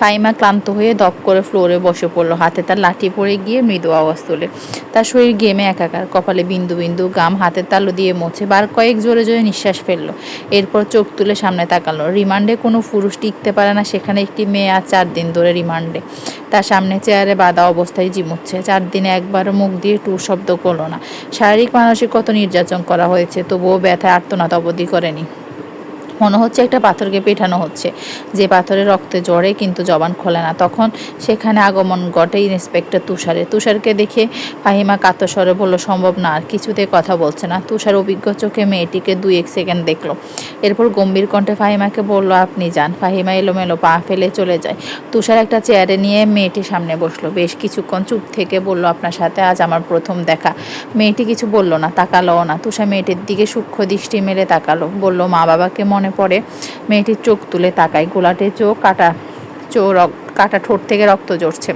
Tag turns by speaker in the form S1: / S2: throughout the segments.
S1: ফাইমা ক্লান্ত হয়ে দপ করে ফ্লোরে বসে পড়ল। হাতে তার লাঠি পড়ে গিয়ে মৃদু আওয়াজ তোলে। তার শরীর গেমে একাকার। কপালে বিন্দু বিন্দু গাম হাতের তালু দিয়ে মোছে বার কয়েক জোরে জোরে নিঃশ্বাস ফেলল। এরপর চোখ তুলে সামনে তাকালো। রিমান্ডে কোনো পুরুষ টিকতে পারে না। সেখানে একটি মেয়ে আর চার দিন ধরে রিমান্ডে। তার সামনে চেয়ারে বাঁধা অবস্থায় জিমুচ্ছে চার দিনে একবারও মুখ দিয়ে টুর শব্দ করল না। শারীরিক মানসিক কত নির্যাতন করা হয়েছে, তবুও ব্যথায় আর্তনাদ অবধি করেনি। মনে হচ্ছে একটা পাথরকে পেঠানো হচ্ছে। যে পাথরে রক্তে জড়ে কিন্তু জবান খোলে না। তখন সেখানে আগমন ঘটে ইন্সপেক্টর তুষারে তুষারকে দেখে ফাহিমা কাতস্বরে বলল, সম্ভব না, আর কিছুতে কথা বলছে না। তুষার অভিজ্ঞ চোখে মেয়েটিকে দুই এক সেকেন্ড দেখল। এরপর গম্ভীর কণ্ঠে ফাহিমাকে বলল, আপনি যান। ফাহিমা এলোমেলো পা ফেলে চলে যায়। তুষার একটা চেয়ারে নিয়ে মেয়েটির সামনে বসল। বেশ কিছুক্ষণ চুপ থেকে বলল, আপনার সাথে আজ আমার প্রথম দেখা। মেয়েটি কিছু বলল না তাকালো না। তুষার মেয়েটির দিকে সূক্ষ্ম দৃষ্টি মেলে তাকালো। বলল মা বাবাকে মনে পড়ে। মেয়েটির চোখ তুলে তাকায়। গোলাটে চোখ, কাটা চোখ কাটা ঠোঁট থেকে রক্ত জড়ছে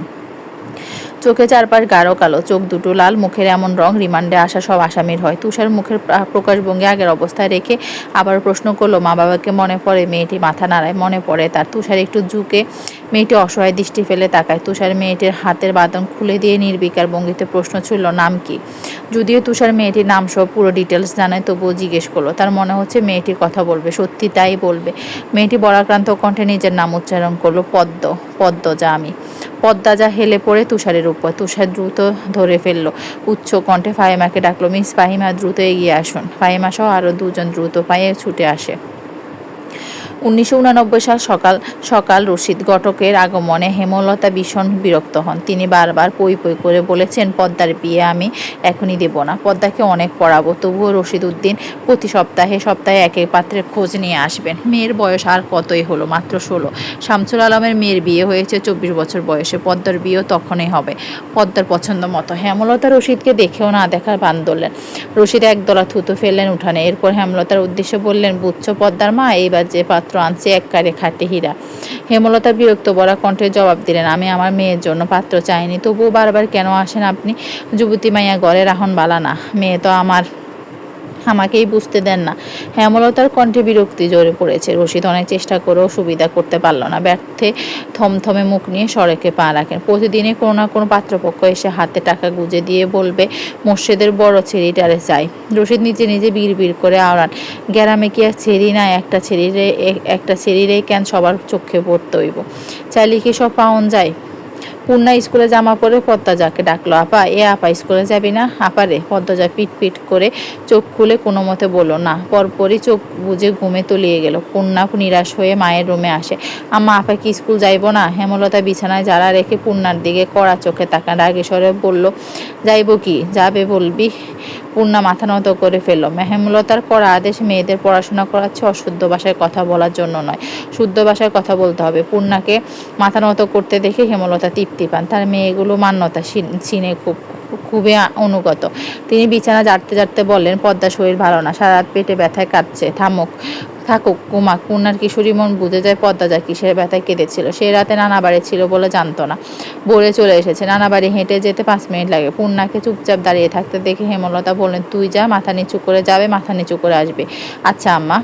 S1: চোখে চারপাশ গাঢ় কালো, চোখ দুটো লাল, মুখের এমন রং, রিমান্ডে আসা সব আসামির হয়। তুষার মুখের প্রা- প্রকাশভঙ্গি আগের অবস্থায় রেখে আবার প্রশ্ন করল মা বাবাকে মনে পড়ে? মেয়েটি মাথা নাড়ায়, মনে পড়ে তার। তুষার একটু ঝুঁকে মেয়েটি অসহায় দৃষ্টি ফেলে তাকায়। তুষার মেয়েটির হাতের বাদন খুলে দিয়ে নির্বিকার ভঙ্গিতে প্রশ্ন ছিল নাম কি? যদিও তুষার মেয়েটির নাম সব পুরো ডিটেলস জানায়, তবুও জিজ্ঞেস করল, তার মনে হচ্ছে মেয়েটির কথা বলবে, সত্যি তাই বলবে? মেয়েটি বরাক্রান্ত কণ্ঠে নিজের নাম উচ্চারণ করল, পদ্ম পদ্ম যা আমি। পদ্মা যা হেলে পড়ে তুষারের উপর। তুষার দ্রুত ধরে ফেলল, উচ্চ কণ্ঠে ফাহিমাকে ডাকলো, মিস ফাহিমা, দ্রুত এগিয়ে আসুন। ফাহিমা সহ আরও দুজন দ্রুত পায়ে ছুটে আসে। উনিশশো সাল সকাল সকাল রশিদ ঘটকের আগমনে হেমলতা ভীষণ বিরক্ত হন। তিনি বারবার পই পই করে বলেছেন, পদ্মার বিয়ে আমি এখনই দেব না। পদ্মাকে অনেক পড়াবো। তবুও রশিদ উদ্দিন প্রতি সপ্তাহে সপ্তাহে এক এক পাত্রের খোঁজ নিয়ে আসবেন। মেয়ের বয়স আর কতই হলো? মাত্র ষোলো। শামসুল আলমের মেয়ের বিয়ে হয়েছে চব্বিশ বছর বয়সে। পদ্মার বিয়েও তখনই হবে। পদ্মার পছন্দ মতো। হেমলতা রশিদকে দেখেও না দেখার বান ধরলেন। রশিদ একদলা থুতু ফেললেন উঠানে। এরপর হেমলতার উদ্দেশ্যে বললেন, বুঝছ পদ্মার মা, এইবার যে পাত্র আনছে এক কারে খাটে হীরা। হেমলতা বিরক্ত বলা কণ্ঠে জবাব দিলেন, আমি আমার মেয়ের জন্য পাত্র চাইনি, তবুও বারবার কেন আসেন আপনি? যুবতী মাইয়া গড়ে রাহন বালা না। মেয়ে তো আমার আমাকেই বুঝতে দেন না। হেমলতার কণ্ঠে বিরক্তি জোরে পড়েছে। রশিদ অনেক চেষ্টা করেও সুবিধা করতে পারল না। ব্যর্থে থমথমে মুখ নিয়ে সড়কে পা রাখেন। প্রতিদিনে কোনো না কোনো পাত্রপক্ষ এসে হাতে টাকা গুঁজে দিয়ে বলবে মসজিদের বড় ছেড়িটারে চাই। রশিদ নিজে নিজে বিড় করে আওড়ান, গ্যারামে কি আর ছেড়ি না? একটা ছেড়িরে, একটা ছেড়িরেই কেন সবার চোখে পড়তে হইব? চাইলে কি সব পাওন যায়? পূর্ণা স্কুলে জামা পরে পদ্মাজাকে ডাকলো, আপা, এ আপা, স্কুলে যাবি না? আপারে পদ্মজা পিট পিট করে চোখ খুলে কোনো মতে বলল না। পরপরই চোখ বুঝে ঘুমে তলিয়ে গেল। পূর্ণা নিরাশ হয়ে মায়ের রুমে আসে। আম্মা, আপা কি স্কুল যাইবো না? হেমলতা বিছানায় যারা রেখে পূর্ণার দিকে কড়া চোখে তাকান। রাগে স্বরে বলল, যাইবো কি? যাবে বলবি? পূর্ণা মাথা নত করে ফেলল। মেহেমলতার করা আদেশ মেয়েদের পড়াশোনা করাচ্ছে অশুদ্ধ ভাষায় কথা বলার জন্য নয়, শুদ্ধ ভাষায় কথা বলতে হবে। পূর্ণাকে মাথা নত করতে দেখে হেমলতা তৃপ্তি পান। তার মেয়েগুলো মান্যতা চিনে খুব, খুবই অনুগত। তিনি বিছানা জাড়তে জাড়তে বললেন পদ্মা শরীর ভালো না সারা পেটে ব্যথায় কাঁদছে, থামুক, থাকুক কুমা পূর্ণার কিশোরী মন বুঝে যায় পদ্মা যা কিসের ব্যথায় কেঁদেছিল। সে রাতে নানা বাড়ি ছিল বলে জানতো না। বলে চলে এসেছে। নানা বাড়ি হেঁটে যেতে পাঁচ মিনিট লাগে। পূর্ণাকে চুপচাপ দাঁড়িয়ে থাকতে দেখে হেমলতা বললেন, তুই যা, মাথা নিচু করে যাবে, মাথা নিচু করে আসবে। আচ্ছা আম্মা।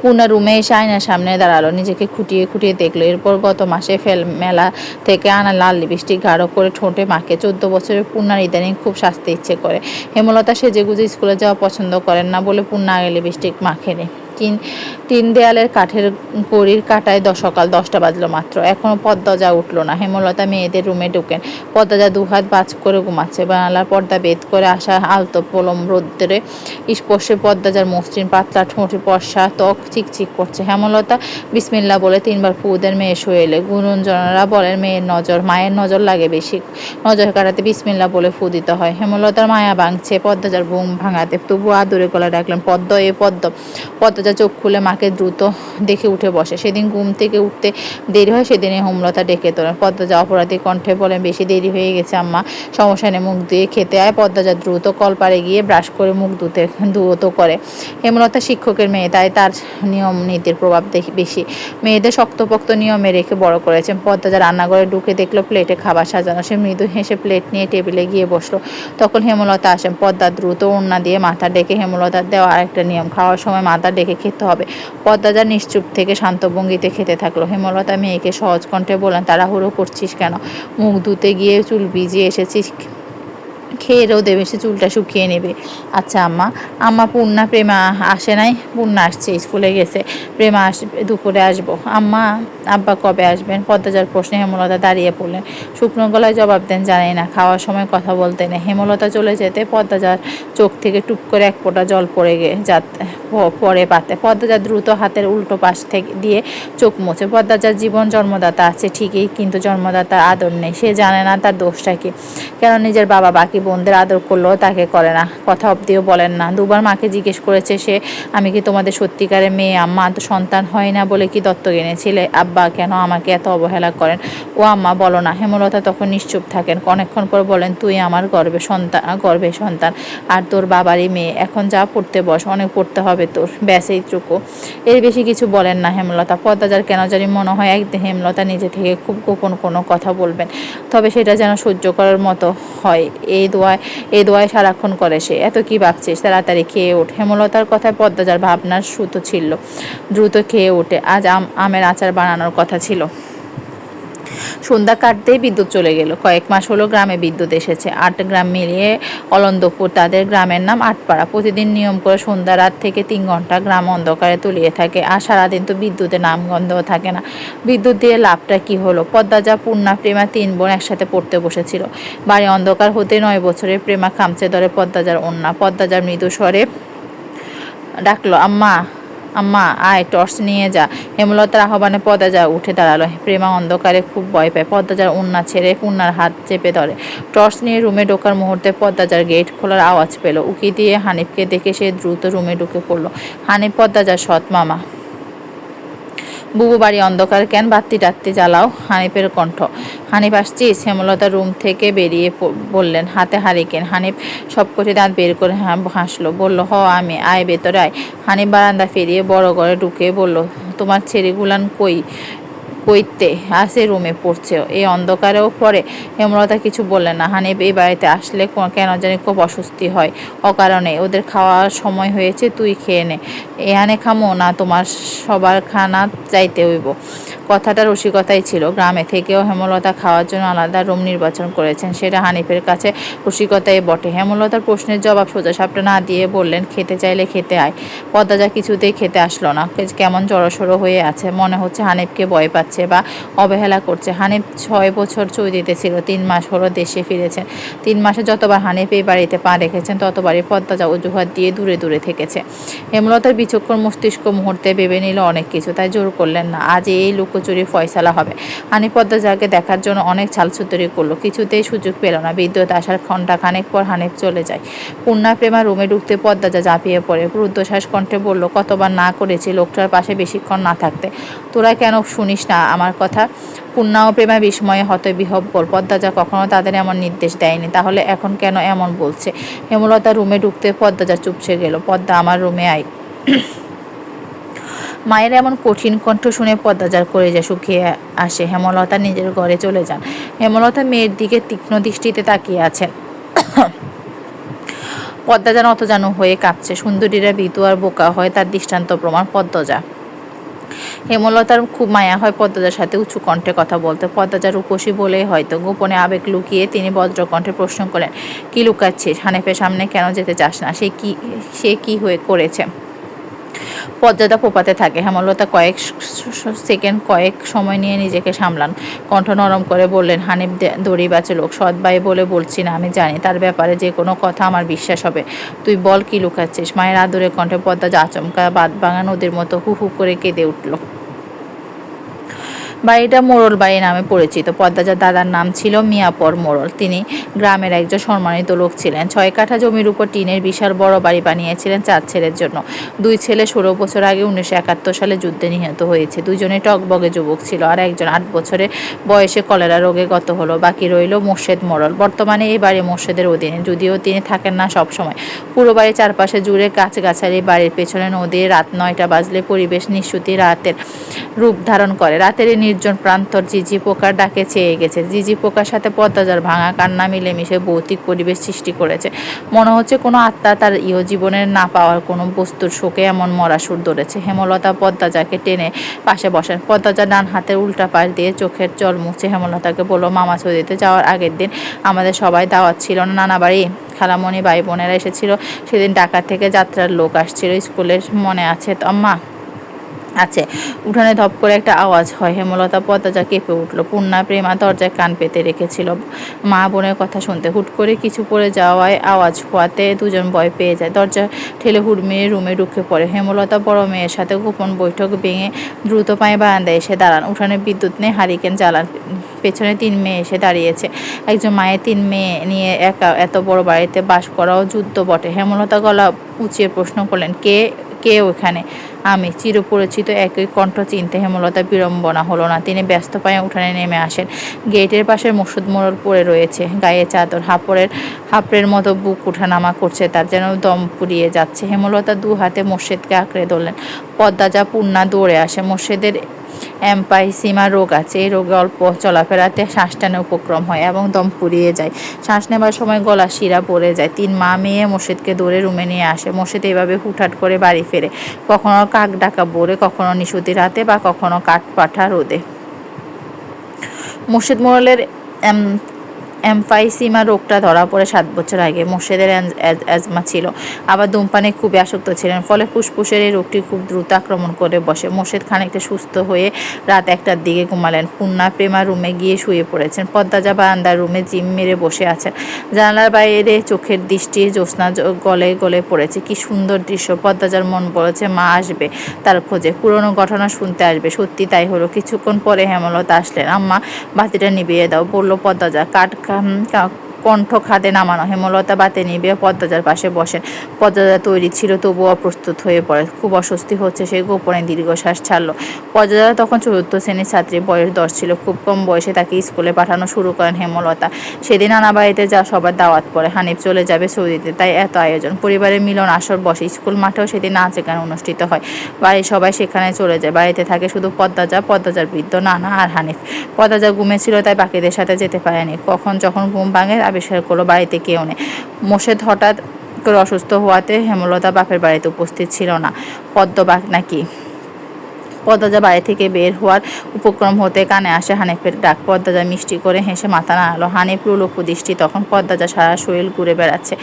S1: পূর্ণা রুমে এসে আয়নার সামনে দাঁড়াল, নিজেকে খুঁটিয়ে খুঁটিয়ে দেখল। এরপর গত মাসে ফেল মেলা থেকে আনা লাল লিপস্টিক গাঢ় করে ঠোঁটে মাকে চোদ্দ বছরের পূর্ণার ইদানিং খুব সাজতে ইচ্ছে করে। হেমলতা সেজেগুজে স্কুলে যাওয়া পছন্দ করেন না বলে পূর্ণা আগে লিপস্টিক মাখেনি। তিন তিন দেয়ালের কাঠের কড়ির কাটায় দ সকাল দশটা বাজলো মাত্র। এখনও পদ্মজা উঠল না। হেমলতা মেয়েদের রুমে ঢুকেন। পদ্মজা দুহাত বাজ করে ঘুমাচ্ছে। বানালার পর্দা বেদ করে আসা আলতো পলম রোদ্রে স্পর্শে পদ্মজার মসৃণ পাতলা ঠোঁটে পর্ষা ত্বক চিকচিক করছে। হেমলতা বিসমিল্লা বলে তিনবার ফুদের মেয়ে শুয়ে এলে। গুরুজনরা বলেন, মেয়ের নজর, মায়ের নজর লাগে বেশি। নজর কাটাতে বিসমিল্লা বলে ফু দিতে হয়। হেমলতার মায়া ভাঙছে। পদ্মজার বুম ভাঙাতে তবু আদুরে গলা ডাকলেন, পদ্ম এ পদ্ম। পদ্ম পদ্মজা চোখ খুলে মাকে দ্রুত দেখে উঠে বসে। সেদিন ঘুম থেকে উঠতে দেরি হয়, সেদিনে হোমলতা ডেকে তোলেন পদ্মজা অপরাধী কণ্ঠে বলেন বেশি দেরি হয়ে গেছে, আম্মা। সমস্যা নেই, মুখ ধুয়ে খেতে আয়। পদ্মজা দ্রুত কলপারে গিয়ে ব্রাশ করে মুখ ধুতে ধুয়ত করে। হেমলতা শিক্ষকের মেয়ে, তাই তার নিয়ম নীতির প্রভাব দেখি বেশি। মেয়েদের শক্তপোক্ত নিয়মে রেখে বড় করেছেন পদ্মজা রান্নাঘরে ঢুকে দেখল, প্লেটে খাবার সাজানো। সে মৃদু হেসে প্লেট নিয়ে টেবিলে গিয়ে বসল। তখন হেমলতা আসেন। পদ্মা দ্রুত ওড়না দিয়ে মাথা ডেকে হেমলতার দেওয়া আরেকটা নিয়ম, খাওয়ার সময় মাথা ডেকে খেতে হবে। পদ্মাজা নিশ্চুপ থেকে শান্ত ভঙ্গিতে খেতে থাকল। হেমলতা মেয়েকে সহজ কণ্ঠে বললেন, তাড়াহুড়ো করছিস কেন? মুখ ধুতে গিয়ে চুল ভিজিয়ে এসেছিস খেয়ে রোদে বেশি চুলটা শুকিয়ে নেবে। আচ্ছা আম্মা। আম্মা, পূর্ণা, প্রেমা আসে নাই? পূর্ণা আসছে, স্কুলে গেছে। প্রেমা আসবে দুপুরে আসব। আম্মা, আব্বা কবে আসবেন? পদ্মাজার প্রশ্নে হেমলতা দাঁড়িয়ে পড়লেন। শুকনো গলায় জবাব দেন, জানাই না, খাওয়ার সময় কথা বলতে নেই। হেমলতা চলে যেতে পদ্মাজার চোখ থেকে টুপ করে এক ফোঁটা জল পড়ে গে, যাতে পরে পাতে। পদ্মাজার দ্রুত হাতের উল্টো পাশ থেকে, দিয়ে চোখ মুছে। পদ্মাজার জীবন জন্মদাতা আছে ঠিকই, কিন্তু জন্মদাতার আদর নেই। সে জানে না তার দোষটা কি। কেন নিজের বাবা বাকি বোনদের আদর করলেও তাকে করে না, কথা অব্দিও বলেন না। দুবার মাকে জিজ্ঞেস করেছে সে, আমি কি তোমাদের সত্যিকারের মেয়ে? আম্মা তো সন্তান হয় না বলে কি দত্তক এনেছিলে? আব্বা কেন আমাকে এত অবহেলা করেন? ও আম্মা, বলো না। হেমলতা তখন নিশ্চুপ থাকেন। অনেকক্ষণ পর বলেন, তুই আমার গর্বে সন্তান গর্বে সন্তান। আর তোর বাবারই মেয়ে। এখন যা পড়তে বস, অনেক পড়তে হবে তোর। ব্যাস, এইটুকু। এর বেশি কিছু বলেন না হেমলতা। পদ্মাজার কেন জানি মনে হয় একদিন হেমলতা নিজে থেকে খুব গোপন কোনো কথা বলবেন। তবে সেটা যেন সহ্য করার মতো হয়। এই দোয়ায়, এই দোয়ায় সারাক্ষণ করে সে। এত কি ভাবছিস? তাড়াতাড়ি খেয়ে ওঠ হেমলতার কথায় পদ্মাজার ভাবনার সুতো ছিল দ্রুত খেয়ে ওঠে আজ আম আমের আচার বানানোর কথা ছিল। সন্ধ্যা কাটতেই বিদ্যুৎ চলে গেল। কয়েক মাস হলো গ্রামে বিদ্যুৎ এসেছে। আট গ্রাম মিলিয়ে অলন্দপুর, তাদের গ্রামের নাম আটপাড়া। প্রতিদিন নিয়ম করে সন্ধ্যা রাত থেকে তিন ঘণ্টা গ্রাম অন্ধকারে তুলিয়ে থাকে আর সারাদিন তো বিদ্যুতের নামগন্ধও থাকে না। বিদ্যুৎ দিয়ে লাভটা কি হলো? পদ্মাজা পূর্ণা, প্রেমা তিন বোন একসাথে পড়তে বসেছিল। বাড়ি অন্ধকার হতে নয় বছরের প্রেমা খামচে ধরে পদ্মাজার অন্যা পদ্মাজার মৃদু স্বরে ডাকলো, আম্মা আম্মা, আয়, টর্চ নিয়ে যা। হেমলতার আহ্বানে পদ্মাজা উঠে দাঁড়াল। প্রেমা অন্ধকারে খুব ভয় পায়। পদ্মাজার উন্না ছেড়ে কুন্নার হাত চেপে ধরে। টর্চ নিয়ে রুমে ঢোকার মুহূর্তে পদ্মাজার গেট খোলার আওয়াজ পেল। উকি দিয়ে হানিফকে দেখে সে দ্রুত রুমে ঢুকে পড়ল। হানিফ পদ্মাজার সৎ মামা। বুবু বাড়ি অন্ধকার কেন? বাত্তি টাত্তি জ্বালাও, হানিফের কণ্ঠ। হানিফ আসছিস? হেমলতা রুম থেকে বেরিয়ে বললেন, হাতে হারিকেন হানিফ সবকটি দাঁত বের করে হ্যাঁ হাসলো, বলল, হ, আমি, আয় ভেতরে আয়। হানিফ বারান্দা ফেরিয়ে বড় ঘরে ঢুকে বলল, তোমার ছেলেগুলান কই? কইতে আসে রুমে পড়ছে। এই অন্ধকারেও পড়ে। হেমলতা কিছু বললেন না। হানিফ এই বাড়িতে আসলে কেন জানি খুব অস্বস্তি হয় অকারণে। ওদের খাওয়ার সময় হয়েছে, তুই খেয়ে নে। এখানে খামো না, তোমার সবার খানা চাইতে হইব। কথাটা রসিকতাই ছিল। গ্রামে থেকেও হেমলতা খাওয়ার জন্য আলাদা রুম নির্বাচন করেছেন। সেটা হানিফের কাছে রসিকতাই বটে। হেমলতার প্রশ্নের জবাব সোজাসাপটা না দিয়ে বললেন, খেতে চাইলে খেতে আয়। পদ্মাজা কিছুতেই খেতে আসলো না। কেমন জড়সড়ো হয়ে আছে, মনে হচ্ছে হানিফকে ভয় পাচ্ছে। বা অবহেলা করছে। হানিফ ছয় বছর চৌদিতে ছিল, তিন মাস হলো দেশে ফিরেছেন তিন মাসে যতবার হানিফ এই বাড়িতে পা রেখেছেন, ততবারই পদ্মাজা অজুহাত দিয়ে দূরে দূরে থেকেছে। হেমলতার বিচক্ষণ মস্তিষ্ক মুহূর্তে ভেবে নিল অনেক কিছু, তাই জোর করলেন না। আজ এই লুকোচুরি ফয়সালা হবে। হানিফ পদ্মাজাকে দেখার জন্য অনেক ছালছুতরি করল, কিছুতেই সুযোগ পেল না। বিদ্যুৎ আসার ঘণ্টা খানেক পর হানিফ চলে যায়। পূর্ণা প্রেমা রুমে ঢুকতে পদ্মাজা ঝাঁপিয়ে পড়ে। রুদ্ধশ্বাস কণ্ঠে বলল, কতবার না করেছি লোকটার পাশে বেশিক্ষণ না থাকতে। তোরা কেন শুনিস না? আমার কথা। পূর্ণা ও প্রেমা বিস্ময়ে বিহব্বল পদ্মাজা কখনো তাদের এমন নির্দেশ দেয়নি। তাহলে এখন কেন এমন বলছে? হেমলতা রুমে ঢুকতে পদ্মাজা চুপসে গেল। পদ্মা আমার রুমে আয়। মায়ের এমন কঠিন কণ্ঠ শুনে পদ্মাজার করে যা শুকিয়ে আসে, হেমলতা নিজের ঘরে চলে যান। হেমলতা মেয়ের দিকে তীক্ষ্ণ দৃষ্টিতে তাকিয়ে আছেন। পদ্মা অত যেন হয়ে কাঁপছে। সুন্দরীরা বিতু আর বোকা হয় তার দৃষ্টান্ত প্রমাণ পদ্মজা হেমলতার খুব মায়া হয় পদ্মজার সাথে উঁচু কণ্ঠে কথা বলতে। পদ্মজার রূপসী বলেই হয়তো গোপনে আবেগ লুকিয়ে তিনি বজ্রকণ্ঠে প্রশ্ন করেন কি লুকাচ্ছিস? হানেফের সামনে কেন যেতে চাস না? সে কি সে কি হয়ে করেছে? পদ্মাটা ফোপাতে থাকে। হেমলতা কয়েক সেকেন্ড, কয়েক সময় নিয়ে নিজেকে সামলান। কণ্ঠ নরম করে বললেন, হানিফ দড়ি বাঁচে লোক, সৎ ভাই বলে বলছি না, আমি জানি। তার ব্যাপারে যে কোনো কথা আমার বিশ্বাস হবে। তুই বল কি লুকাচ্ছিস? মায়ের আদরে কণ্ঠে পদ্মা আচমকা বাদ ভাঙা নদীর মতো হু হু করে কেঁদে উঠল। বাড়িটা মোড়ল বাড়ি নামে পরিচিত। পদ্মাজার দাদার নাম ছিল মিয়াপর মোড়ল তিনি গ্রামের একজন সম্মানিত লোক ছিলেন। ছয় কাঠা জমির উপর টিনের বিশাল বড় বাড়ি বানিয়েছিলেন চার ছেলের জন্য। দুই ছেলে ষোলো বছর আগে উনিশশো একাত্তর সালে যুদ্ধে নিহত হয়েছে। দুজনে টকবগে যুবক ছিল আর একজন আট বছরে বয়সে কলেরা রোগে গত হলো। বাকি রইল মোর্শেদ মোড়ল বর্তমানে এই বাড়ি মোর্শেদের অধীনে, যদিও তিনি থাকেন না সব সময় পুরো বাড়ির চারপাশে জুড়ে গাছগাছালি, বাড়ির পেছনে নদী, রাত নয়টা বাজলে পরিবেশ নিঃশ্রুতি রাতের রূপ ধারণ করে। রাতের এই নির্জন প্রান্তর জিজি পোকার ডাকে চেয়ে গেছে। জিজি পোকার সাথে পদ্মাজার ভাঙা, কান্না, মিলেমিশে ভৌতিক পরিবেশ সৃষ্টি করেছে। মনে হচ্ছে কোনো আত্মা তার ইহ জীবনের না পাওয়ার কোনো বস্তুর শোকে এমন মরা সুর ধরেছে। হেমলতা পদ্মাজাকে টেনে পাশে বসেন। পদ্মাজা ডান হাতের উল্টা পাশ দিয়ে চোখের জল মুছে হেমলতাকে বলল, মামা সৌদিতে যাওয়ার আগের দিন আমাদের সবাই দাওয়াত ছিল না, নানা বাড়ি। খালামণি ভাই বোনেরা এসেছিল। সেদিন ঢাকা থেকে যাত্রার লোক আসছিল। স্কুলের মনে আছে তো আম্মা আছে। উঠানে ধপ করে একটা আওয়াজ হয়। হেমলতা পদ্মাজা কেঁপে উঠল। পূর্ণা, প্রেমা দরজায় কান পেতে রেখেছিল। মা বোনের কথা শুনতে হুট করে কিছু পড়ে যাওয়ায় আওয়াজ হওয়াতে দুজন ভয় পেয়ে যায়। দরজা ঠেলে হুড়মিয়ে রুমে ঢুকে পড়ে। হেমলতা বড় মেয়ের সাথে গোপন বৈঠক ভেঙে দ্রুত পায়ে বারান্দায় এসে দাঁড়ান। উঠানে বিদ্যুৎ নেই, হারিকেন জ্বালান। পেছনে তিন মেয়ে এসে দাঁড়িয়েছে। একজন মায়ের তিন মেয়ে নিয়ে একা এত বড় বাড়িতে বাস করাও যুদ্ধ বটে। হেমলতা গলা উঁচিয়ে প্রশ্ন করলেন, কে কে ওখানে? আমি চিরপরিচিত একই কণ্ঠ চিনতে হেমলতা বিড়ম্বনা হলো না। তিনি ব্যস্ত পায়ে উঠানে নেমে আসেন। গেটের পাশে মুসুদ মোড়ল পড়ে রয়েছে। গায়ে চাদর, হাপড়ের হাপড়ের মতো বুক উঠানামা করছে তার যেন দম পুড়িয়ে যাচ্ছে। হেমলতা দু হাতে মোর্শেদকে আঁকড়ে ধরলেন। পদ্মা যা পূর্ণা দৌড়ে আসে। মসজিদের অ্যাম্পাইসিমা রোগ আছে। এই রোগে অল্প চলাফেরাতে শ্বাস টানে উপক্রম হয় এবং দম পুড়িয়ে যায়। শ্বাস নেবার সময় গলা শিরা পড়ে যায়। তিন মা মেয়ে মসজিদকে দৌড়ে রুমে নিয়ে আসে। মসজিদ এভাবে হুটহাট করে বাড়ি ফেরে। কখনো কাক ডাকা বোরে কখনো নিশুতি রাতে বা কখনো কাঠ পাঠা রোদে। মুর্শিদ মোড়লের এমফাইসিমা রোগটা ধরা পড়ে সাত বছর আগে। মোর্শেদের অ্যাজমা ছিল। আবার ধূমপানে খুবই আসক্ত ছিলেন, ফলে ফুসফুসের এই রোগটি খুব দ্রুত আক্রমণ করে বসে। মোর্শেদ খানিকটা সুস্থ হয়ে রাত একটার দিকে ঘুমালেন। পূর্ণা প্রেমা রুমে গিয়ে শুয়ে পড়েছেন। পদ্মাজা বারান্দার রুমে জিম মেরে বসে আছেন। জানালার বাইরে চোখের দৃষ্টি জ্যোৎস্না গলে গলে পড়েছে। কি সুন্দর দৃশ্য। পদ্মাজার মন বলেছে, মা আসবে তার খোঁজে। পুরনো ঘটনা শুনতে আসবে। সত্যি তাই হলো। কিছুক্ষণ পরে হেমলতা আসলেন, আম্মা, বাতিটা নিভিয়ে দাও। বলল পদ্মাজা কাঠ Vâng, um, có কণ্ঠ খাদে নামানো। হেমলতা বাতে নিবে পদ্মাজার পাশে বসেন। পদ্মাজা তৈরি ছিল তবু অপ্রস্তুত হয়ে পড়ে খুব অস্বস্তি হচ্ছে সে গোপনে দীর্ঘশ্বাস ছাড়লো। পদ্মাজা তখন চতুর্থ শ্রেণির ছাত্রী, বয়স দশ ছিল। খুব কম বয়সে তাকে স্কুলে পাঠানো শুরু করেন হেমলতা। সেদিন আনা বাড়িতে যা সবার দাওয়াত পড়ে, হানিফ চলে যাবে সৌদিতে, তাই এত আয়োজন। পরিবারের মিলন আসর বসে, স্কুল মাঠেও সেদিন নাচ গান অনুষ্ঠিত হয়। বাড়ির সবাই সেখানে চলে যায়। বাড়িতে থাকে শুধু পদ্মাজা, পদ্মাজার বৃদ্ধ নানা আর হানিফ। পদ্মাজা ঘুমেছিল তাই বাকিদের সাথে যেতে পারেনি। কখন যখন ঘুম ভাঙে আবিষ্কার করল বাড়িতে কেউ নেই। মোশেদ হঠাৎ করে অসুস্থ হওয়াতে হেমলতা বাপের বাড়িতে উপস্থিত ছিল না। পদ্মবাগ নাকি? পদ্মজা বাড়ি থেকে বের হওয়ার উপক্রম হতে কানে আসে হানিফের ডাক। পদ্মজা মিষ্টি করে হেসে মাথা নাড়ালো। হানিফ দৃষ্টি তখন পদ্মজা সারা শরীর ঘুরে বেড়াচ্ছে।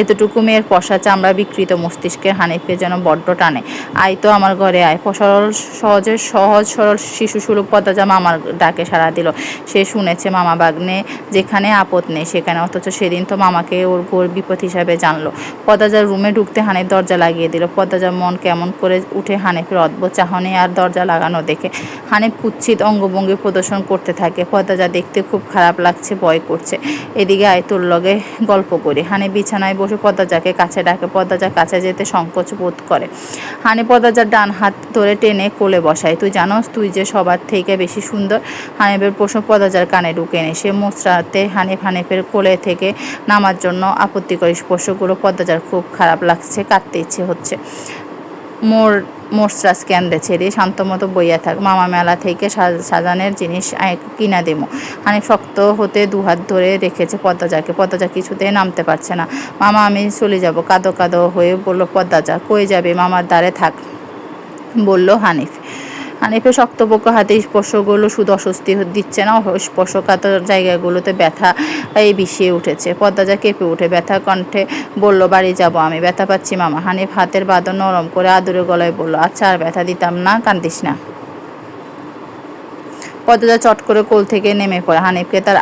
S1: এতটুকু মেয়ের পশা চামড়া বিকৃত মস্তিষ্কের হানিফকে যেন বড্ড টানে। আয় তো আমার ঘরে আয়। সরল, সহজে, সহজ, সরল শিশু সুলভ পদ্মজা মামার ডাকে সাড়া দিল। সে শুনেছে মামা বাগ্নে যেখানে আপদ নেই, সেখানে অথচ সেদিন তো মামাকে ওর ঘোর বিপদ হিসাবে জানলো। পদ্মাজার রুমে ঢুকতে হানিফ দরজা লাগিয়ে দিল। পদ্মাজার মন কেমন করে উঠে হানিফের অদ্ভুত চাহনি আর দরজা দরজা লাগানো দেখে। হানিফ কুচ্ছিত অঙ্গভঙ্গি প্রদর্শন করতে থাকে। পদ্মাজা দেখতে খুব খারাপ লাগছে, ভয় করছে। এদিকে আয়তুর লগে গল্প করি। হানি বিছানায় বসে পদ্মাজাকে কাছে ডাকে। পদ্মাজা কাছে যেতে সংকোচ বোধ করে। হানি পদ্মাজার ডান হাত ধরে টেনে কোলে বসায়। তুই জানোস, তুই যে সবার থেকে বেশি সুন্দর? হানিফের প্রশ্ন পদ্মাজার কানে ঢুকে নে। সে মোচড়াতে হানিফ হানিফের কোলে থেকে নামার জন্য আপত্তিকর স্পর্শগুলো পদ্মাজার খুব খারাপ লাগছে, কাঁদতে ইচ্ছে হচ্ছে। মোর মোরসরা স্ক্যান ছেড়ে শান্তমতো বইয়া থাক। মামা মেলা থেকে সাজানের জিনিস কিনা দেবো। হানি শক্ত হতে দুহাত ধরে রেখেছে পদ্মা পদ্মাজাকে। পদ্মাজা কিছুতে নামতে পারছে না। মামা, আমি চলে যাব। কাদো কাদো হয়ে বলল, পদ্মাজা কয়ে যাবে? মামার দ্বারে থাক। বলল হানিফ। হানিফের শক্তপোক্ত হাতে স্পর্শগুলো শুধু অস্বস্তি দিচ্ছে না স্পর্শকাতর জায়গাগুলোতে ব্যথা এই বিষিয়ে উঠেছে। পদ্মা যা কেঁপে উঠে, ব্যথা কণ্ঠে বলল, বাড়ি যাব আমি, ব্যথা পাচ্ছি মামা। হানিফ হাতের বাদন নরম করে আদুরে গলায় বলল আচ্ছা আর ব্যথা দিতাম না, কান্দিস না। পদ্মজা চট করে কোল থেকে নেমে পড়ে। হানিফকে তার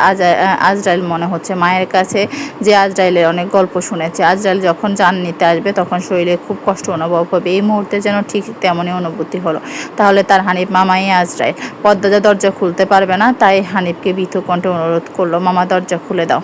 S1: আজরাইল মনে হচ্ছে। মায়ের কাছে যে আজরাইলের অনেক গল্প শুনেছে। আজরাইল যখন যান নিতে আসবে, তখন শরীরে খুব কষ্ট অনুভব হবে। এই মুহূর্তে যেন ঠিক তেমনই অনুভূতি হলো। তাহলে তার হানিফ মামাই আজরাইল। পদ্মজা দরজা খুলতে পারবে না, তাই হানিফকে ভীতু কণ্ঠে অনুরোধ করল, মামা, দরজা খুলে দাও।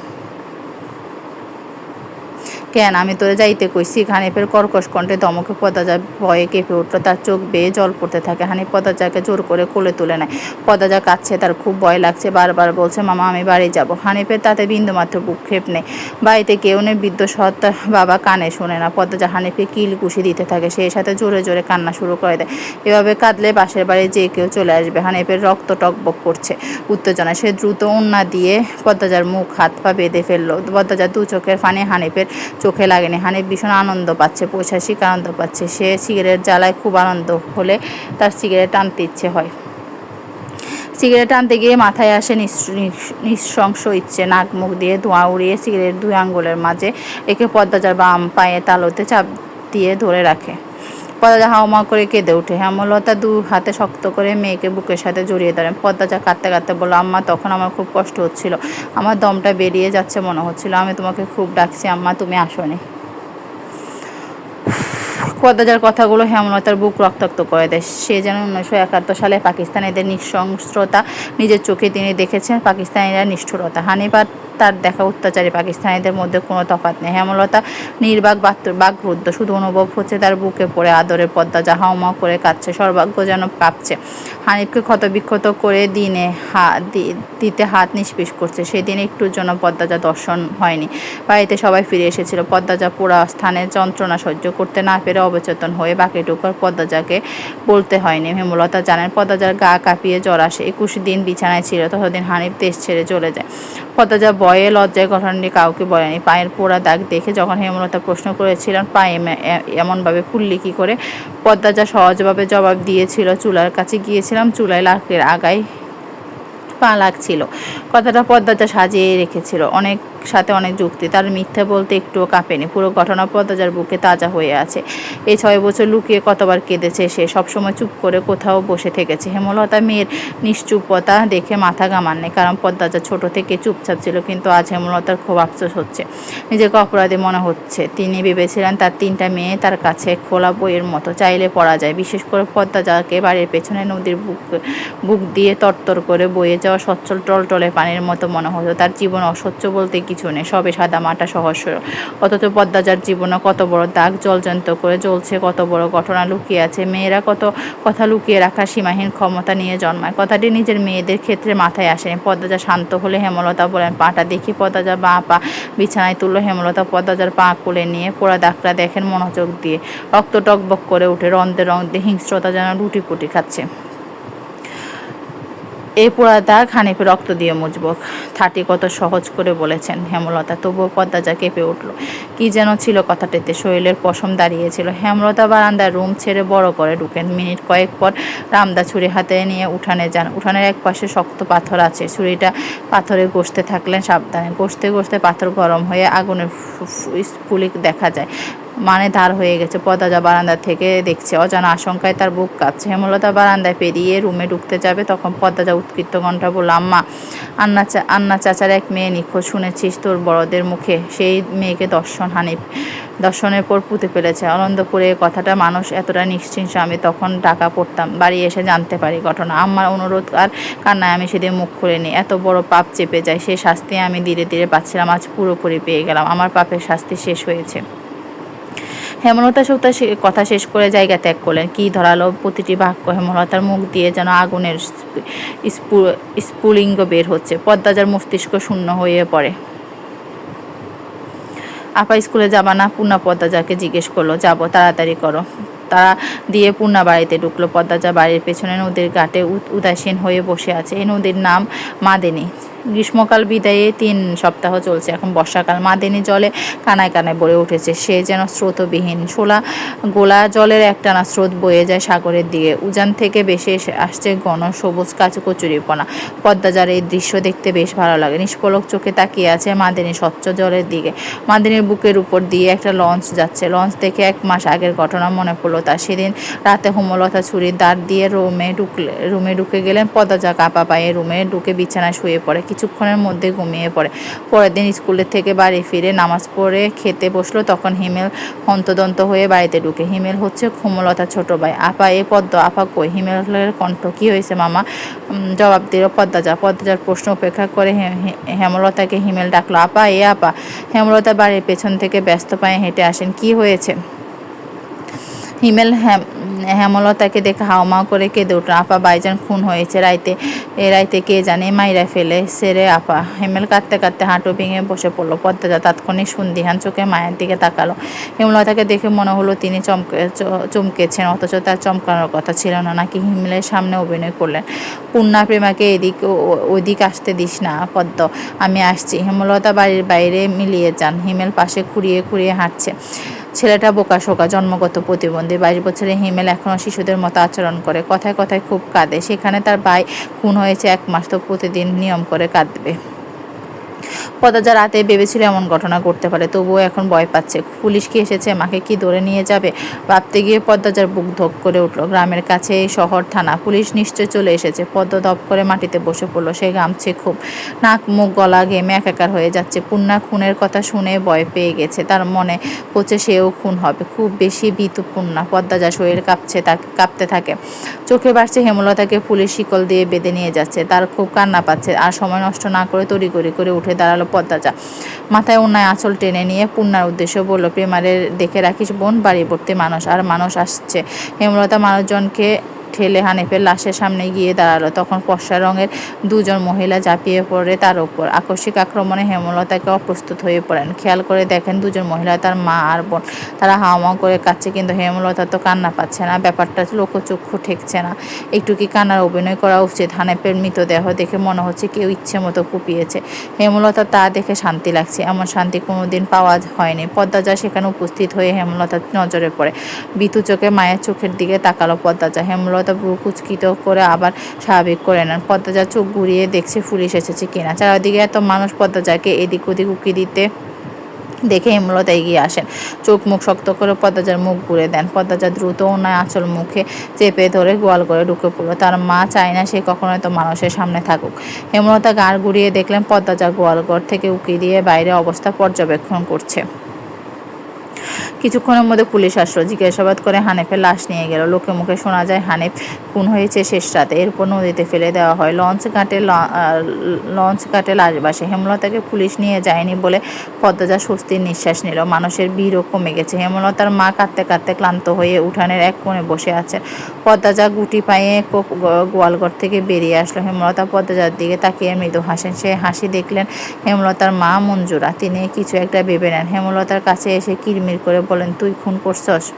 S1: কেন? আমি তোরে যাইতে কইছি, হানিফের কর্কশ কণ্ঠে দমকে পদাজা ভয়ে কেঁপে উঠল। তার চোখ বেয়ে জল পড়তে থাকে। হানিফ পদাজাকে জোর করে কোলে তুলে নেয়। পদাজা কাঁদছে, তার খুব ভয় লাগছে। বারবার বলছে, মামা, আমি বাড়ি যাব। হানিফের তাতে বিন্দুমাত্র বুক্ষেপ নেই। বাড়িতে কেউ নেই, বৃদ্ধ সৎ বাবা কানে শোনে না। পদ্মজা হানিফে কিল কুশি দিতে থাকে। সেই সাথে জোরে জোরে কান্না শুরু করে দেয়। এভাবে কাঁদলে পাশের বাড়ি যে কেউ চলে আসবে। হানিফের রক্ত টকবক করছে। উত্তেজনা সে দ্রুত উন্না দিয়ে পদ্মজার মুখ, হাত পা বেঁধে ফেলল। পদ্মজার দু চোখের ফানে হানিফের চোখে লাগেনি। হানিফ ভীষণ আনন্দ পাচ্ছে পৈশাসিক আনন্দ পাচ্ছে। সে সিগারেট জ্বালায় খুব আনন্দ হলে তার সিগারেট টানতে ইচ্ছে হয়। সিগারেট টানতে গিয়ে মাথায় আসে নিঃশংস ইচ্ছে, নাক মুখ দিয়ে ধোঁয়া উড়িয়ে সিগারেট দুই আঙ্গুলের মাঝে একে পদ্মাজার বাম পায়ে তালোতে চাপ দিয়ে ধরে রাখে। পদ্মাজা হাওমা করে কেঁদে উঠে হেমলতা দু হাতে শক্ত করে মেয়েকে বুকের সাথে জড়িয়ে ধরেন। পদ্মাজা কাঁদতে কাঁদতে বলল, আম্মা, তখন আমার খুব কষ্ট হচ্ছিল। আমার দমটা বেরিয়ে যাচ্ছে মনে হচ্ছিল। আমি তোমাকে খুব ডাকছি। আম্মা, তুমি আসোনি। পদ্মাজার কথাগুলো হেমলতার বুক রক্তাক্ত করে দেয়। সে যেন উনিশশো একাত্তর সালে পাকিস্তানিদের নৃশংসতা নিজের চোখে তিনি দেখেছেন, পাকিস্তানিরা নিষ্ঠুরতা। হানিবার তার দেখা অত্যাচারী পাকিস্তানিদের মধ্যে কোনো তফাৎ নেই। হেমলতা নির্বাক বাকরুদ্ধ, শুধু অনুভব হচ্ছে তার বুকে পড়ে আদরের পদ্মা, যা হাউমাউ করে কাঁদছে, সর্বাগ্য যেন কাঁপছে। হানিফকে ক্ষতবিক্ষত করে দিনে হা দিতে হাত নিষ্পিস করছে। সেদিন একটুর জন্য পদ্মাজা দর্শন হয়নি। বাড়িতে সবাই ফিরে এসেছিল। পদ্মাজা পোড়া স্থানে যন্ত্রণা সহ্য করতে না পেরে অবচেতন হয়ে বাকিটুকুর পদ্মাজাকে বলতে হয়নি। হেমলতা জানেন, পদ্মাজার গা কাঁপিয়ে জ্বর আসে, একুশ দিন বিছানায় ছিল, ততদিন হানিফ দেশ ছেড়ে চলে যায়। পদ্মাজা ভয়ে লজ্জায় ঘটনাটি কাউকে বলেনি। পায়ের পোড়া দাগ দেখে যখন হেমলতা প্রশ্ন করেছিলেন পায়ে এম- এমনভাবে ফুললি কী করে? পদ্মাজা সহজভাবে জবাব দিয়েছিল, চুলার কাছে গিয়েছিলাম, চুলায় লাকড়ির আগায় পা লাগছিল। কথাটা পদ্মাজা সাজিয়ে রেখেছিল। অনেক সাথে অনেক যুক্তি। তার মিথ্যে বলতে একটুও কাঁপেনি। পুরো ঘটনা পদ্মাজার বুকে তাজা হয়ে আছে। এই ছয় বছর লুকিয়ে কতবার কেঁদেছে সে? সবসময় চুপ করে কোথাও বসে থেকেছে। হেমলতা মেয়ের নিশ্চুপতা দেখে মাথা গামাননি কারণ পদ্মাজা ছোট থেকে চুপচাপ ছিল, কিন্তু আজ হেমলতার খুব আফসোস হচ্ছে। নিজেকে অপরাধী মনে হচ্ছে। তিনি ভেবেছিলেন তার তিনটা মেয়ে তার কাছে খোলা বইয়ের মতো। চাইলে পড়া যায়। বিশেষ করে পদ্মাজাকে বাড়ির পেছনে নদীর বুক বুক দিয়ে তরতর করে বয়ে যাওয়া সচ্ছল টলটলে পানির মতো মনে হতো তার জীবন অস্বচ্ছ বলতে কিছু নেই, সবে সাদা মাটা সহস্র। অথচ পদ্মাজার জীবনে কত বড় দাগ জলজন্ত করে জ্বলছে, কত বড় ঘটনা লুকিয়ে আছে। মেয়েরা কত কথা লুকিয়ে রাখা, সীমাহীন ক্ষমতা নিয়ে জন্মায়। কথাটি নিজের মেয়েদের ক্ষেত্রে মাথায় আসেনি। পদ্মাজা শান্ত হলে হেমলতা বলেন, পাটা দেখি পদ্মাজা, বা পা বিছানায় তুললো হেমলতা। পদ্মাজার পা কোলে নিয়ে পোড়া দাগটা দেখেন মনোযোগ দিয়ে। রক্ত টকবক করে উঠে রন্দে রন্দে হিংস্রতা যেন রুটি পুটি খাচ্ছে। এই পোড়া দাগ হানিফে রক্ত দিয়ে মুজব। থাটি কত সহজ করে বলেছেন হেমলতা, তবুও পদ্মাজা কেঁপে উঠল। কি যেন ছিল কথাটিতে শরীরের পশম দাঁড়িয়েছিল। হেমলতা বারান্দার রুম ছেড়ে বড় করে ঢুকেন। মিনিট কয়েক পর রামদা ছুরি হাতে নিয়ে উঠানে যান। উঠানের এক পাশে শক্ত পাথর আছে। ছুরিটা পাথরে গসতে থাকলেন সাবধানে। গসতে গসতে পাথর গরম হয়ে আগুনের ফু- ফু- স্ফুলিক দেখা যায়। মানে ধার হয়ে গেছে, পদাজা বারান্দা থেকে দেখছে। অজানা আশঙ্কায় তার বুক কাঁপছে। হেমলতা বারান্দায় পেরিয়ে রুমে ঢুকতে যাবে, তখন পদ্মাজা উৎকৃষ্ট ঘণ্টা বলল, আম্মা, আন্না আন্না চাচার এক মেয়ে নিখোঁজ, শুনেছিস তোর বড়দের মুখে? সেই মেয়েকে দর্শন হানি, দর্শনের পর পুঁতে ফেলেছে। আনন্দপুরে কথাটা মানুষ এতটা নিশ্চিন্ত, আমি তখন টাকা পড়তাম, বাড়ি এসে জানতে পারি ঘটনা। আমার অনুরোধ আর কান্নায় আমি সেদিন মুখ খুলে খুলিনি। এত বড় পাপ চেপে যায় সেই শাস্তি আমি ধীরে ধীরে পাচ্ছিলাম, আজ পুরোপুরি পেয়ে গেলাম। আমার পাপের শাস্তি শেষ হয়েছে। হেমলতা সুতা সে- কথা শেষ করে জায়গা ত্যাগ করলেন। কি ধরালো প্রতিটি বাক্য হেমলতার মুখ দিয়ে যেন আগুনের স্ফু- স্ফু- স্ফুলিঙ্গ বের হচ্ছে। পদ্মাজার মস্তিষ্ক শূন্য হয়ে পড়ে। আপা স্কুলে যাবা না? পূর্ণা পদ্মাজাকে জিজ্ঞেস করল। যাব, তাড়াতাড়ি করো। তারা দিয়ে পূর্ণা বাড়িতে ঢুকলো। পদ্মাজা বাড়ির পেছনে নদীর ঘাটে উদ- উদাসীন হয়ে বসে আছে। এই নদীর নাম মাদিনী। গ্রীষ্মকাল বিদায়ে তিন সপ্তাহ চলছে। এখন বর্ষাকাল মাদিনী জলে কানায় কানায় ভরে উঠেছে। সে যেন স্রোতবিহীন। শোলা গোলা জলের একটানা স্রোত বয়ে যায় সাগরের দিকে। উজান থেকে বেশি আসছে ঘন সবুজ কাচু কচুরিপনা পদ্মাজার এই দৃশ্য দেখতে বেশ ভালো লাগে। নিষ্পলক চোখে তাকিয়ে আছে মাদিনী স্বচ্ছ জলের দিকে। মাদিনীর বুকের উপর দিয়ে একটা লঞ্চ যাচ্ছে। লঞ্চ থেকে এক মাস আগের ঘটনা মনে পড়ল তার। সেদিন রাতে হোমলতা ছুরির দাঁত দিয়ে রুমে ঢুকলে রুমে ঢুকে গেলেন পদাজা কাপা পায়ে। রুমে ঢুকে বিছানায় শুয়ে পড়ে। কিছুক্ষণের মধ্যে ঘুমিয়ে পড়ে। পরের দিন স্কুলের থেকে বাড়ি ফিরে নামাজ পড়ে খেতে বসল, তখন হিমেল হন্তদন্ত হয়ে বাড়িতে ঢুকে। হিমেল হচ্ছে হোমলতা ছোট ভাই। আপা, এ পদ্ম, আপা কই? হিমেলের কণ্ঠ কি হয়েছে, মামা? জবাব দিল পদ্মাজা। পদ্মাজার প্রশ্ন উপেক্ষা করে হেমলতাকে হিমেল ডাকলো, আপা, এ আপা? হেমলতা বাড়ির পেছন থেকে ব্যস্ত পায়ে হেঁটে আসেন, কি হয়েছে? হিমেল হ্যাম হেমলতাকে দেখে হাওমাও করে কেঁদে উঠল। আপা বাইজান খুন হয়েছে রাইতে। এ রাইতে কে জানে মাইরা ফেলে। সেরে আপা, হেমেল কাঁদতে কাঁদতে হাঁটু ভেঙে বসে পড়ল। পদ্মজা তাৎক্ষণিক সন্ধিহান চোখে মায়ের দিকে তাকালো। হেমলতাকে দেখে মনে হলো তিনি চমকে চমকেছেন, অথচ তার চমকানোর কথা ছিল না। নাকি হিমেলের সামনে অভিনয় করলেন? পূর্ণা প্রেমাকে এদিক ওদিক আসতে দিস না, পদ্ম। আমি আসছি। হেমলতা বাড়ির বাইরে মিলিয়ে যান। হিমেল পাশে খুঁড়িয়ে খুঁড়িয়ে হাঁটছে। ছেলেটা বোকা শোকা জন্মগত প্রতিবন্ধী। বাইশ বছরে হিমেল এখনও শিশুদের মতো আচরণ করে। কথায় কথায় খুব কাঁদে। সেখানে তার ভাই খুন হয়েছে এক মাস, তো প্রতিদিন নিয়ম করে কাঁদবে। পদাজা রাতে ভেবেছিল এমন ঘটনা ঘটতে পারে, তবুও এখন ভয় পাচ্ছে। পুলিশ কি এসেছে? মাকে কি ধরে নিয়ে যাবে? ভাবতে গিয়ে পদ্মাজার বুক ধক করে উঠল। গ্রামের কাছে শহর থানা পুলিশ নিশ্চয় চলে এসেছে। পদ্ম ধপ করে মাটিতে বসে পড়ল। সে গামছে খুব। নাক, মুখ, গলা ঘেমে একাকার হয়ে যাচ্ছে। পূর্ণা খুনের কথা শুনে ভয় পেয়ে গেছে। তার মনে হচ্ছে সেও খুন হবে। খুব বেশি ভীতু পূর্ণা। পদ্মাজা শরীর কাঁপছে তাকে কাঁপতে থাকে। চোখে বাড়ছে হেমলতাকে পুলিশ শিকল দিয়ে বেঁধে নিয়ে যাচ্ছে। তার খুব কান্না পাচ্ছে। আর সময় নষ্ট না করে তড়িগড়ি করে উঠে দাঁড়াল পদ্মাজা। মাথায় অন্যায় আঁচল টেনে নিয়ে পূর্ণার উদ্দেশ্য বলল প্রেমারের দেখে রাখিস বোন, বাড়ি ভর্তি মানুষ, আর মানুষ আসছে। হেমলতা মানুষজনকে ঠেলে হানিফের লাশের সামনে গিয়ে দাঁড়াল। তখন পশা রঙের দুজন মহিলা ঝাঁপিয়ে পড়ে তার উপর। আকস্মিক আক্রমণে হেমলতাকে অপ্রস্তুত হয়ে পড়েন। খেয়াল করে দেখেন দুজন মহিলা তার মা আর বোন। তারা হাওয়া করে কাচ্ছে কিন্তু হেমলতা তো কান্না পাচ্ছে না। ব্যাপারটা লোকচক্ষু ঠেকছে না। একটু কি কান্নার অভিনয় করা উচিত? হানেফের মৃতদেহ দেখে মনে হচ্ছে কেউ ইচ্ছে মতো কুপিয়েছে। হেমলতা তা দেখে শান্তি লাগছে। এমন শান্তি কোনোদিন পাওয়া হয়নি। পদ্মাজা সেখানে উপস্থিত হয়ে হেমলতার নজরে পড়ে। বিতু চোখে মায়ের চোখের দিকে তাকালো পদ্মাজা। হেমলতা ভ্রু কুচকিত করে আবার স্বাভাবিক করে নেন। পদ্মাজা চোখ ঘুরিয়ে দেখছে পুলিশ এসেছে কিনা। চারিদিকে এত মানুষ পদ্মাজাকে এদিক ওদিক উকি দিতে দেখে হেমলতা এগিয়ে আসেন। চোখ মুখ শক্ত করে পদ্মাজার মুখ ঘুরে দেন। পদ্মাজা দ্রুত অন্যায় আঁচল মুখে চেপে ধরে গোয়াল করে ঢুকে পড়ল। তার মা চায় না সে কখনোই তো মানুষের সামনে থাকুক। হেমলতা গাড় ঘুরিয়ে দেখলেন পদ্মাজা গোয়ালঘর থেকে উকি দিয়ে বাইরে অবস্থা পর্যবেক্ষণ করছে। কিছুক্ষণের মধ্যে পুলিশ আসলো, জিজ্ঞাসাবাদ করে হানেফের লাশ নিয়ে গেল। লোকে মুখে শোনা যায়, হানেফ খুন হয়েছে শেষ রাতে। এরপর নদীতে ফেলে দেওয়া হয়। লঞ্চ ঘাটে লঞ্চ ঘাটে লাশ বাসে হেমলতাকে পুলিশ নিয়ে যায়নি বলে পদ্মজা স্বস্তির নিঃশ্বাস নিল। মানুষের ভিড়ও কমে গেছে। হেমলতার মা কাঁদতে কাঁদতে ক্লান্ত হয়ে উঠানের এক কোণে বসে আছে। পদ্মাজা গুটি পায়ে গোয়ালঘর থেকে বেরিয়ে আসলো। হেমলতা পদ্মাজার দিকে তাকিয়ে মৃদু হাসেন। সে হাসি দেখলেন হেমলতার মা মঞ্জুরা। তিনি কিছু একটা ভেবে নেন। হেমলতার কাছে এসে কিরমির করে বলেন, তুই খুন করছস?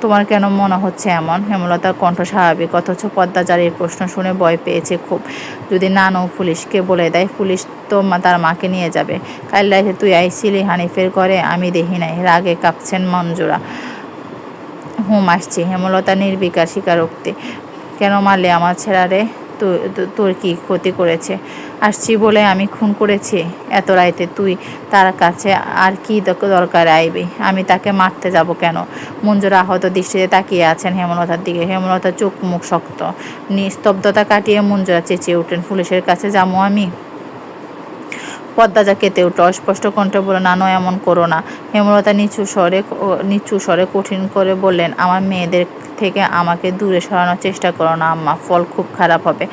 S1: তোমার কেন মনে হচ্ছে এমন? হেমলতার কণ্ঠ স্বাভাবিক, অথচ পদ্মাচারীর প্রশ্ন শুনে ভয় পেয়েছে খুব। যদি না নৌ পুলিশকে বলে দেয়, পুলিশ তো তার মাকে নিয়ে যাবে। কাল রাতে তুই আইছিলি হানিফের ঘরে, আমি দেখি নাই। রাগে কাঁপছেন মঞ্জুরা। হুম, আসছি। হেমলতা নির্বিকার স্বীকারোক্তি। কেন মারলে আমার ছেড়ারে তোর কি ক্ষতি করেছে? আসছি বলে আমি খুন করেছি। এত রাইতে তুই তার কাছে আর কি দরকার আইবি? আমি তাকে মারতে যাব কেন? মঞ্জুর আহত দৃষ্টিতে তাকিয়ে আছেন হেমলতার দিকে। হেমলতা চোখ মুখ শক্ত। নিস্তব্ধতা কাটিয়ে মঞ্জুরা চেঁচিয়ে উঠলেন, পুলিশের কাছে যাব আমি? পদ্মাজা কেঁদে উঠল। অস্পষ্ট কণ্ঠে বলল নানো এমন করো না। হেমলতা নিচু স্বরে নিচু স্বরে কঠিন করে বললেন, আমার মেয়েদের থেকে আমাকে দূরে সরানোর চেষ্টা করো না, আম্মা, ফল খুব খারাপ হবে।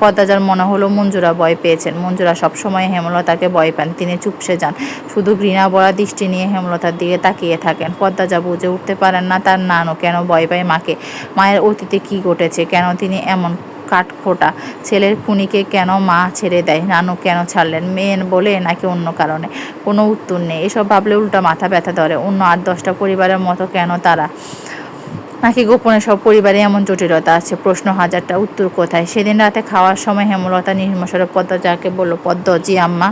S1: পদ্মাজার মনে হলো মঞ্জুরা ভয় পেয়েছেন। মঞ্জুরা সবসময় হেমলতাকে ভয় পান, তিনি চুপসে যান। শুধু ঘৃণা বড়া দৃষ্টি নিয়ে হেমলতার দিকে তাকিয়ে থাকেন। পদ্মাজা বুঝে উঠতে পারেন না, তার নানু কেন ভয় পায় মাকে? মায়ের অতীতে কি ঘটেছে? কেন তিনি এমন কাঠখোটা। ছেলের খুনিকে কেন মা ছেড়ে দেয়? নানু কেন ছাড়লেন? মেয়ে বলে নাকি অন্য কারণে? কোনো উত্তর নেই। এসব ভাবলে উল্টা মাথা ব্যথা ধরে। অন্য আট, দশটা পরিবারের মতো কেন তারা? নাকি গোপনে সব পরিবারে এমন জটিলতা আছে? প্রশ্ন হাজারটা। উত্তর কোথায়? সেদিন রাতে খাওয়ার সময় হেমলতা নির্মসরে পদ্ম যাকে বলল, পদ্ম জি আম্মা,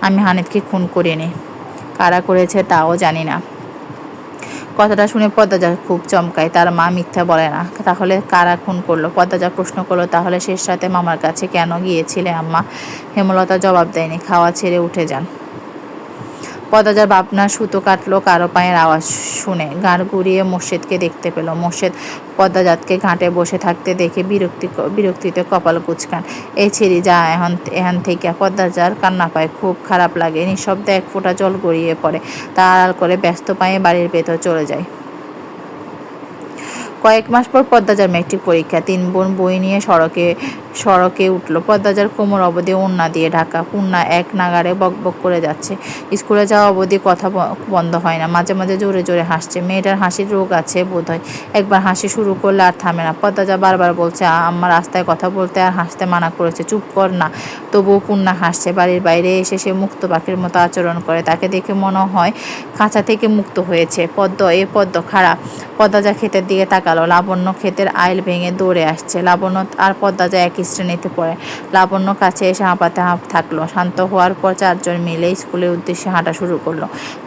S1: আমি হানিফকে খুন করিনি। কারা করেছে তাও জানি না। কথাটা শুনে পদ্মাজা খুব চমকায়, তার মা মিথ্যা বলে না। তাহলে কারা খুন করল? পদ্মাজা প্রশ্ন করল, তাহলে শেষ রাতে মামার কাছে কেন গিয়েছিলে আম্মা? হেমলতা জবাব দেয়নি, খাওয়া ছেড়ে উঠে যান। পদাজার ভাবনা সুতো কাটলো, কারও পায়ের আওয়াজ শুনে। গাড় ঘুরিয়ে মোর্শেদকে দেখতে পেল। মোর্শেদ পদ্মাজাতকে ঘাটে বসে থাকতে দেখে বিরক্তি বিরক্তিতে কপাল কুচকান। এই ছেড়ি যা এখন এখান থেকে পদ্মাজার কান্না পায়। খুব খারাপ লাগে। নিঃশব্দে এক ফোঁটা জল গড়িয়ে পড়ে। তা আড়াল করে ব্যস্ত পায়ে বাড়ির ভেতর চলে যায়। কয়েক মাস পর পদ্মাজার মেট্রিক পরীক্ষা। তিন বোন বই নিয়ে সড়কে সড়কে উঠল। পদ্মাজার কোমর অবধি ওন্না দিয়ে ঢাকা। পূর্ণা এক নাগারে বকবক করে যাচ্ছে। স্কুলে যাওয়া অবধি কথা বন্ধ হয় না। মাঝে মাঝে জোরে জোরে হাসছে। মেয়েটার হাসির রোগ আছে বোধহয়। একবার হাসি শুরু করলে আর থামে না। পদ্মাজা বারবার বলছে, "আ- আমার রাস্তায় কথা বলতে আর হাসতে মানা করেছে। চুপ কর না। তবুও পূর্ণা হাসছে। বাড়ির বাইরে এসে সে মুক্ত পাখির মতো আচরণ করে। তাকে দেখে মনে হয় খাঁচা থেকে মুক্ত হয়েছে। পদ্ম, এ পদ্ম খারাপ পদ্মাজা ক্ষেতের দিকে তাকালো। লাবণ্য ক্ষেতের আইল ভেঙে দৌড়ে আসছে। লাবণ্য আর পদ্মাজা এক শ্রেণীতে পড়ে। লাবণ্য কাছে এসে হাঁপাতে হাঁপ থাকল। শান্ত হওয়ার পর চারজন মিলে স্কুলের উদ্দেশ্যে হাঁটা শুরু করল।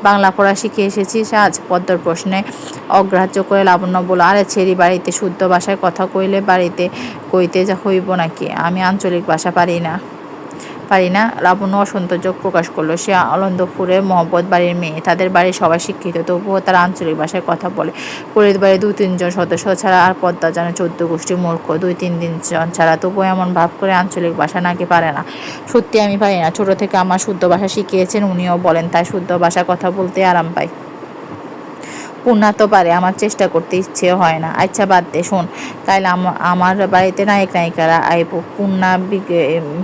S1: বাংলা পড়া শিখে এসেছিস আজ? পদ্মর প্রশ্নে অগ্রাহ্য করে লাবণ্য বলো আরে ছেড়ি বাড়িতে, শুদ্ধ ভাষায় কথা কইলে বাড়িতে কইতে যা হইব নাকি? আমি আঞ্চলিক ভাষা পারি না। পারি না লাবণ্য অসন্তোষ প্রকাশ করল। সে আনন্দপুরের মহব্বত বাড়ির মেয়ে। তাদের বাড়ির সবাই শিক্ষিত, তবুও তারা আঞ্চলিক ভাষায় কথা বলে। পরিবারে দু, তিনজন সদস্য ছাড়া আর পদ্মা যেন চোদ্দ গোষ্ঠী মূর্খ। দুই, তিন দিন জন ছাড়া তবুও এমন ভাব করে আঞ্চলিক ভাষা নাকি পারে না। সত্যি আমি পারি না। ছোট থেকে আমার শুদ্ধ ভাষা শিখিয়েছেন, উনিও বলেন, তাই শুদ্ধ ভাষা কথা বলতে আরাম পাই। পূর্ণা তো পারে, আমার চেষ্টা করতে ইচ্ছে হয় না। আচ্ছা বাদ দে, শোন। কাল আম- আমার বাড়িতে নায়ক, নায়িকারা আইব। পূর্ণা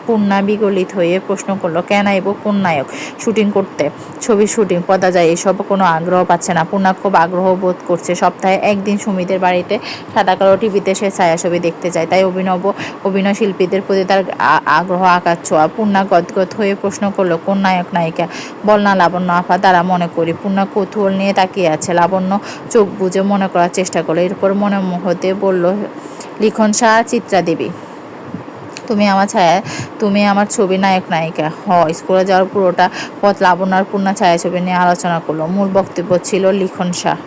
S1: পূর্ণা বিগলিত হয়ে প্রশ্ন করল, কেন আইব কোন নায়ক? শুটিং করতে। ছবির শুটিং, পদা যায়, এসব কোনো আগ্রহ পাচ্ছে না। পূর্ণা খুব আগ্রহ বোধ করছে। সপ্তাহে একদিন সুমিতের বাড়িতে সাদা কালো টিভিতে সে ছায়াছবি দেখতে যায়। তাই অভিনব অভিনয় শিল্পীদের প্রতি তার আগ্রহ আকার ছোঁয়া পূর্ণা গদগদ হয়ে প্রশ্ন করল, কোন নায়ক, নায়িকা? বল না, লাবণ্য, আফা তারা মনে করি। পূর্ণা কৌতূহল নিয়ে তাকিয়ে আছে। লাবণ্য চোখ বুঝে মনে করার চেষ্টা করল। এরপর মনে হতে বলল, লিখন শাহ, চিত্রা দেবী, তুমি আমার ছায়া, তুমি আমার ছবি নায়ক, নায়িকা। হ, স্কুলে যাওয়ার পুরোটা পথ লাবণ্যার পূর্ণা ছায়াছবি নিয়ে আলোচনা করল। মূল বক্তব্য ছিল লিখন শাহ।